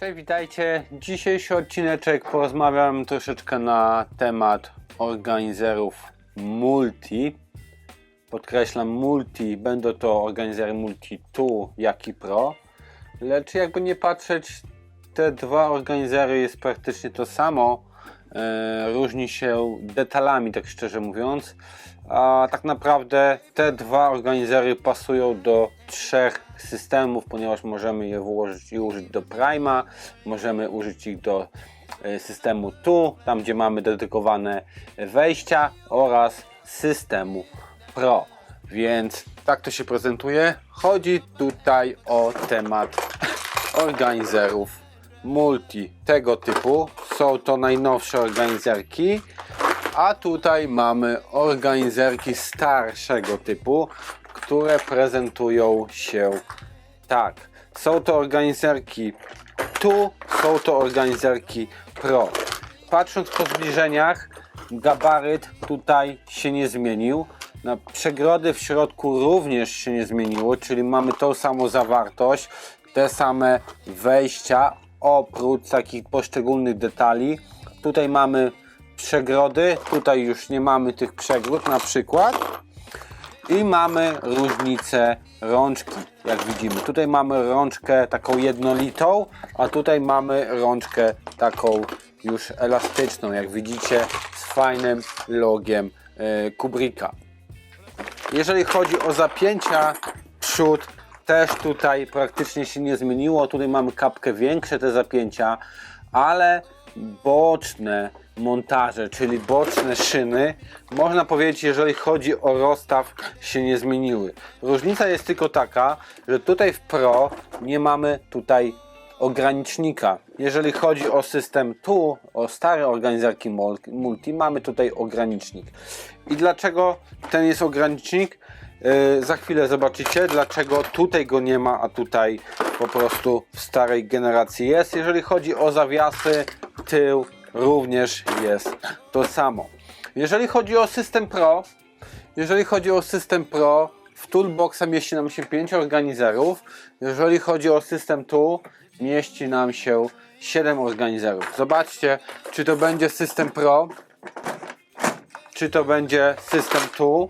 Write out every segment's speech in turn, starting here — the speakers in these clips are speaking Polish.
Cześć, witajcie. Dzisiejszy odcineczek porozmawiam troszeczkę na temat organizerów multi. Podkreślam multi, będą to organizery multi tu, jak i pro. Lecz jakby nie patrzeć, te dwa organizery jest praktycznie to samo. E, różni się detalami, tak szczerze mówiąc. A tak naprawdę te dwa organizery pasują do trzech systemów, ponieważ możemy je włożyć i użyć do Prima, możemy użyć ich do e, systemu tu, tam gdzie mamy dedykowane wejścia oraz systemu Pro. Więc tak to się prezentuje. Chodzi tutaj o temat organizerów multi tego typu. Są to najnowsze organizerki, a tutaj mamy organizerki starszego typu, które prezentują się tak. Są to organizerki tu, są to organizerki Pro. Patrząc po zbliżeniach, gabaryt tutaj się nie zmienił. Na przegrody w środku również się nie zmieniło, czyli mamy tą samą zawartość, te same wejścia, oprócz takich poszczególnych detali. Tutaj mamy przegrody, tutaj już nie mamy tych przegród na przykład. I mamy różnicę rączki, jak widzimy. Tutaj mamy rączkę taką jednolitą, a tutaj mamy rączkę taką już elastyczną, jak widzicie, z fajnym logiem e, Kubricka. Jeżeli chodzi o zapięcia przód, też tutaj praktycznie się nie zmieniło. Tutaj mamy kapkę większe te zapięcia, ale boczne montaże, czyli boczne szyny, można powiedzieć, jeżeli chodzi o rozstaw, się nie zmieniły. Różnica jest tylko taka, że tutaj w Pro nie mamy tutaj ogranicznika. Jeżeli chodzi o system tu, o stare organizerki mul- multi, mamy tutaj ogranicznik. I dlaczego ten jest ogranicznik? Yy, za chwilę zobaczycie, dlaczego tutaj go nie ma, a tutaj po prostu w starej generacji jest. Jeżeli chodzi o zawiasy, tył również jest to samo. Jeżeli chodzi o system Pro, jeżeli chodzi o system Pro, w Toolboxa mieści nam się 5 organizerów. Jeżeli chodzi o system tu, mieści nam się 7 organizerów. Zobaczcie, czy to będzie system Pro, czy to będzie system tu.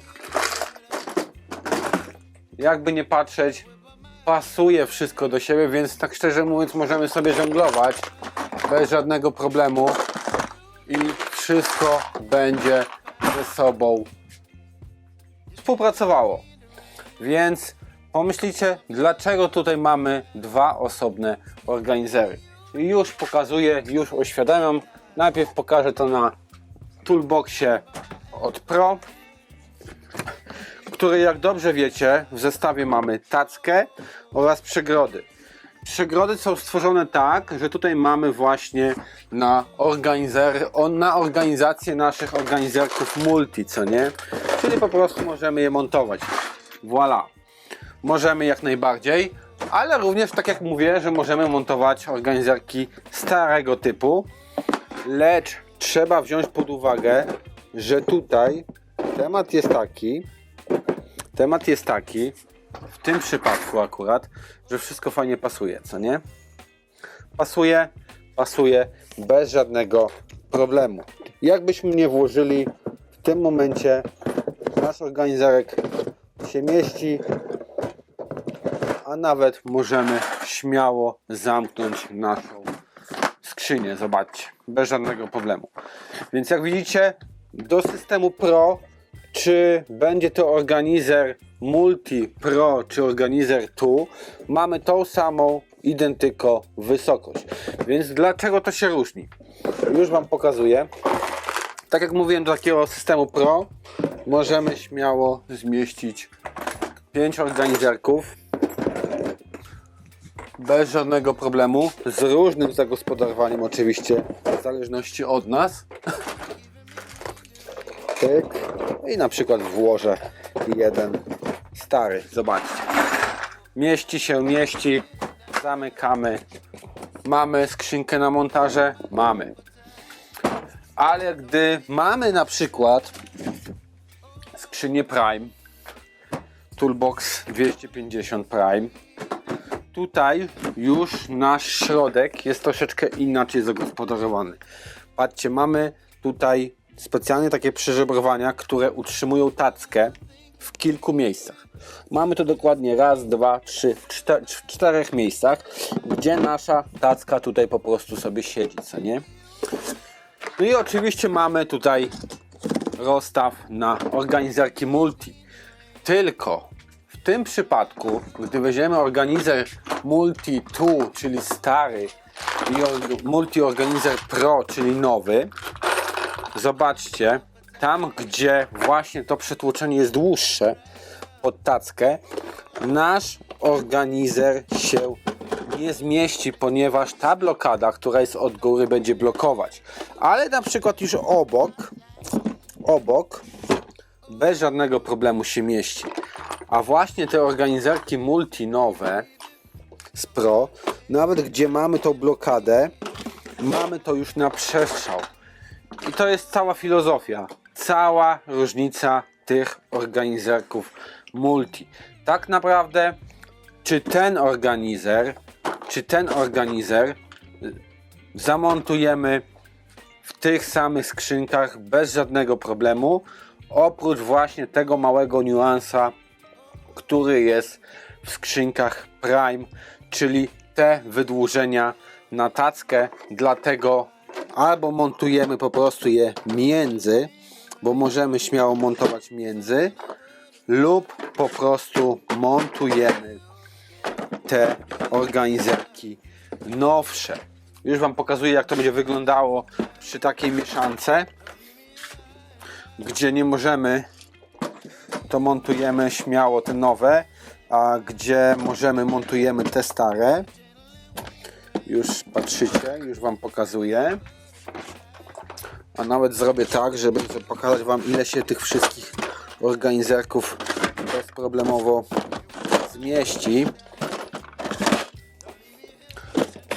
Jakby nie patrzeć, pasuje wszystko do siebie, więc tak szczerze mówiąc możemy sobie żonglować bez żadnego problemu i wszystko będzie ze sobą współpracowało. Więc pomyślicie, dlaczego tutaj mamy dwa osobne organizery. Już pokazuję, już oświadamiam. Najpierw pokażę to na toolboxie od Pro, który jak dobrze wiecie, w zestawie mamy tackę oraz przegrody. Przegrody są stworzone tak, że tutaj mamy właśnie na, organizer, na organizację naszych organizerków multi, co nie? Czyli po prostu możemy je montować. Voilà. Możemy jak najbardziej, ale również tak jak mówię, że możemy montować organizerki starego typu, lecz trzeba wziąć pod uwagę, że tutaj temat jest taki, temat jest taki, w tym przypadku akurat, że wszystko fajnie pasuje, co nie? Pasuje, pasuje bez żadnego problemu. Jakbyśmy nie włożyli, w tym momencie nasz organizerek się mieści, a nawet możemy śmiało zamknąć naszą skrzynię, zobaczcie, bez żadnego problemu. Więc jak widzicie, do systemu Pro czy będzie to organizer Multi Pro, czy organizer tu, mamy tą samą identyko wysokość. Więc dlaczego to się różni? Już Wam pokazuję. Tak jak mówiłem, do takiego systemu Pro możemy śmiało zmieścić 5 organizerków bez żadnego problemu, z różnym zagospodarowaniem oczywiście, w zależności od nas. I na przykład włożę jeden stary. Zobaczcie. Mieści się, mieści. Zamykamy. Mamy skrzynkę na montaże? Mamy. Ale gdy mamy na przykład skrzynię Prime, Toolbox 250 Prime, tutaj już nasz środek jest troszeczkę inaczej zagospodarowany. Patrzcie, mamy tutaj specjalnie takie przeżebrowania, które utrzymują tackę w kilku miejscach. Mamy to dokładnie raz, dwa, trzy, czter, w czterech miejscach, gdzie nasza tacka tutaj po prostu sobie siedzi, co nie? No i oczywiście mamy tutaj rozstaw na organizerki multi. Tylko w tym przypadku, gdy weźmiemy organizer multi 2, czyli stary i multi organizer pro, czyli nowy, zobaczcie, tam gdzie właśnie to przetłoczenie jest dłuższe pod tackę, nasz organizer się nie zmieści, ponieważ ta blokada, która jest od góry, będzie blokować. Ale na przykład już obok, obok, bez żadnego problemu się mieści. A właśnie te organizerki multi nowe z Pro, nawet gdzie mamy tą blokadę, mamy to już na przestrzał. I to jest cała filozofia, cała różnica tych organizerków multi. Tak naprawdę, czy ten organizer, czy ten organizer y, zamontujemy w tych samych skrzynkach bez żadnego problemu, oprócz właśnie tego małego niuansa, który jest w skrzynkach Prime, czyli te wydłużenia na tackę, dlatego albo montujemy po prostu je między, bo możemy śmiało montować między, lub po prostu montujemy te organizerki nowsze. Już Wam pokazuję, jak to będzie wyglądało przy takiej mieszance, gdzie nie możemy, to montujemy śmiało te nowe, a gdzie możemy, montujemy te stare. Już patrzycie, już Wam pokazuję. A nawet zrobię tak, żeby pokazać Wam, ile się tych wszystkich organizerków bezproblemowo zmieści.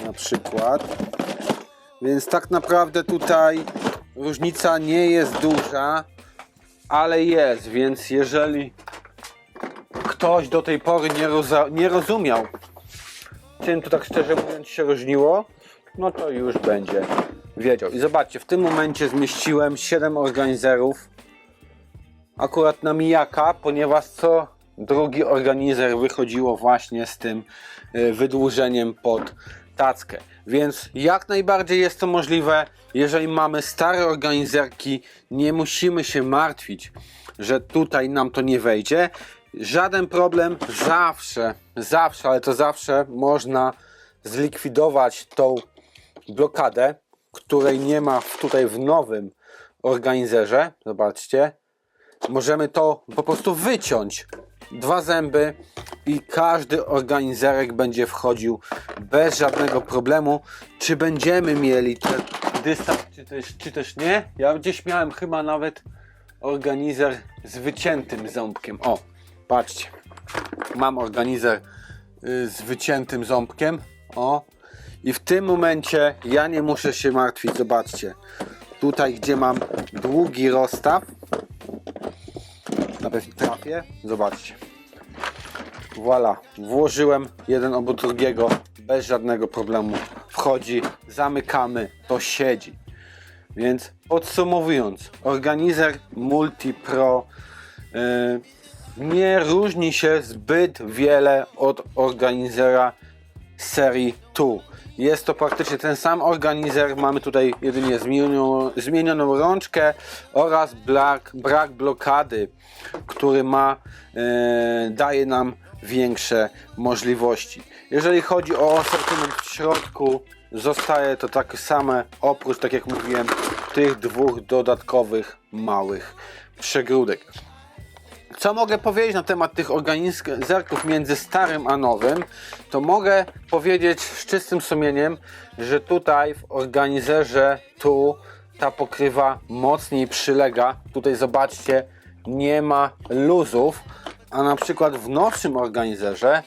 Na przykład. Więc tak naprawdę tutaj różnica nie jest duża, ale jest, więc jeżeli ktoś do tej pory nie, nie rozumiał, czym to tak szczerze mówiąc się różniło, no to już będzie wiedział. I zobaczcie, w tym momencie zmieściłem 7 organizerów akurat na mijaka, ponieważ co drugi organizer wychodziło właśnie z tym y, wydłużeniem pod tackę. Więc jak najbardziej jest to możliwe, jeżeli mamy stare organizerki, nie musimy się martwić, że tutaj nam to nie wejdzie. Żaden problem, zawsze, zawsze, ale to zawsze można zlikwidować tą blokadę, której nie ma tutaj w nowym organizerze. Zobaczcie, możemy to po prostu wyciąć. Dwa zęby i każdy organizerek będzie wchodził bez żadnego problemu. Czy będziemy mieli ten dystans, czy też, czy też nie? Ja gdzieś miałem chyba nawet organizer z wyciętym ząbkiem. O, patrzcie. Mam organizer y, z wyciętym ząbkiem. O. I w tym momencie ja nie muszę się martwić. Zobaczcie. Tutaj, gdzie mam długi rozstaw, na pewno trafię. Zobaczcie. Voilà. Włożyłem jeden obok drugiego bez żadnego problemu. Wchodzi, zamykamy, to siedzi. Więc podsumowując, organizer Multi Pro yy, nie różni się zbyt wiele od organizera serii 2. Jest to praktycznie ten sam organizer, mamy tutaj jedynie zmienioną, zmienioną rączkę oraz brak, brak blokady, który ma, e, daje nam większe możliwości. Jeżeli chodzi o asortyment w środku, zostaje to takie same, oprócz, tak jak mówiłem, tych dwóch dodatkowych małych przegródek. Co mogę powiedzieć na temat tych organizerków między starym a nowym? To mogę powiedzieć z czystym sumieniem, że tutaj w organizerze tu ta pokrywa mocniej przylega. Tutaj zobaczcie, nie ma luzów, a na przykład w nowszym organizerze,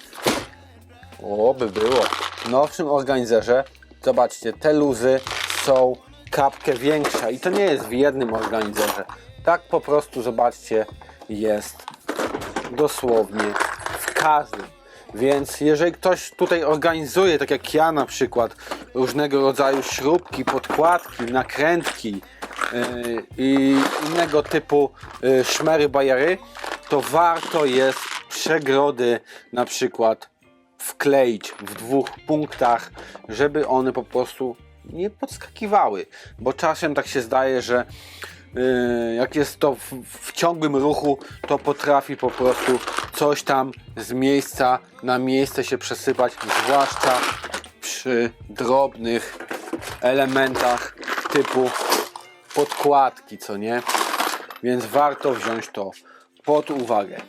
o by było, w nowszym organizerze, zobaczcie, te luzy są kapkę większa i to nie jest w jednym organizerze. Tak po prostu, zobaczcie, jest dosłownie w każdym. Więc jeżeli ktoś tutaj organizuje, tak jak ja na przykład, różnego rodzaju śrubki, podkładki, nakrętki yy, i innego typu yy, szmery bajery, to warto jest przegrody na przykład wkleić w dwóch punktach, żeby one po prostu nie podskakiwały. Bo czasem tak się zdaje, że jak jest to w, w ciągłym ruchu, to potrafi po prostu coś tam z miejsca na miejsce się przesypać, zwłaszcza przy drobnych elementach typu podkładki, co nie? Więc warto wziąć to pod uwagę.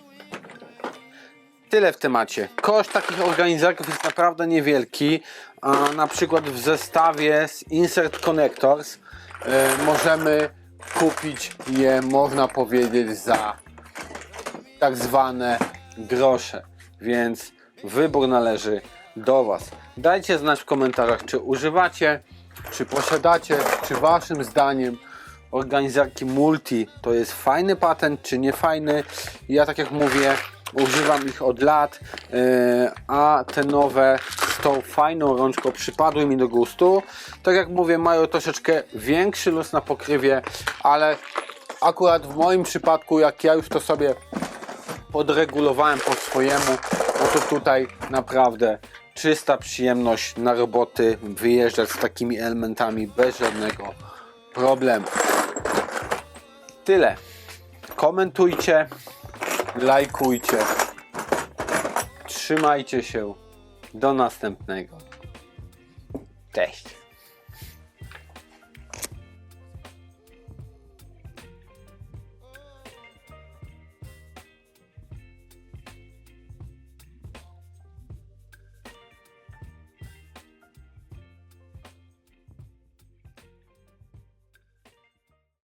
Tyle w temacie. Koszt takich organizatorów jest naprawdę niewielki. A na przykład w zestawie z Insert Connectors e, możemy kupić je, można powiedzieć, za tak zwane grosze. Więc wybór należy do Was. Dajcie znać w komentarzach, czy używacie, czy posiadacie, czy Waszym zdaniem organizarki multi to jest fajny patent, czy nie fajny. Ja tak jak mówię, używam ich od lat, yy, a te nowe z tą fajną rączką przypadły mi do gustu. Tak jak mówię, mają troszeczkę większy luz na pokrywie, ale akurat w moim przypadku, jak ja już to sobie podregulowałem po swojemu, no to tutaj naprawdę czysta przyjemność na roboty wyjeżdżać z takimi elementami bez żadnego problemu. Tyle. Komentujcie, lajkujcie. Trzymajcie się. Do następnego. Cześć.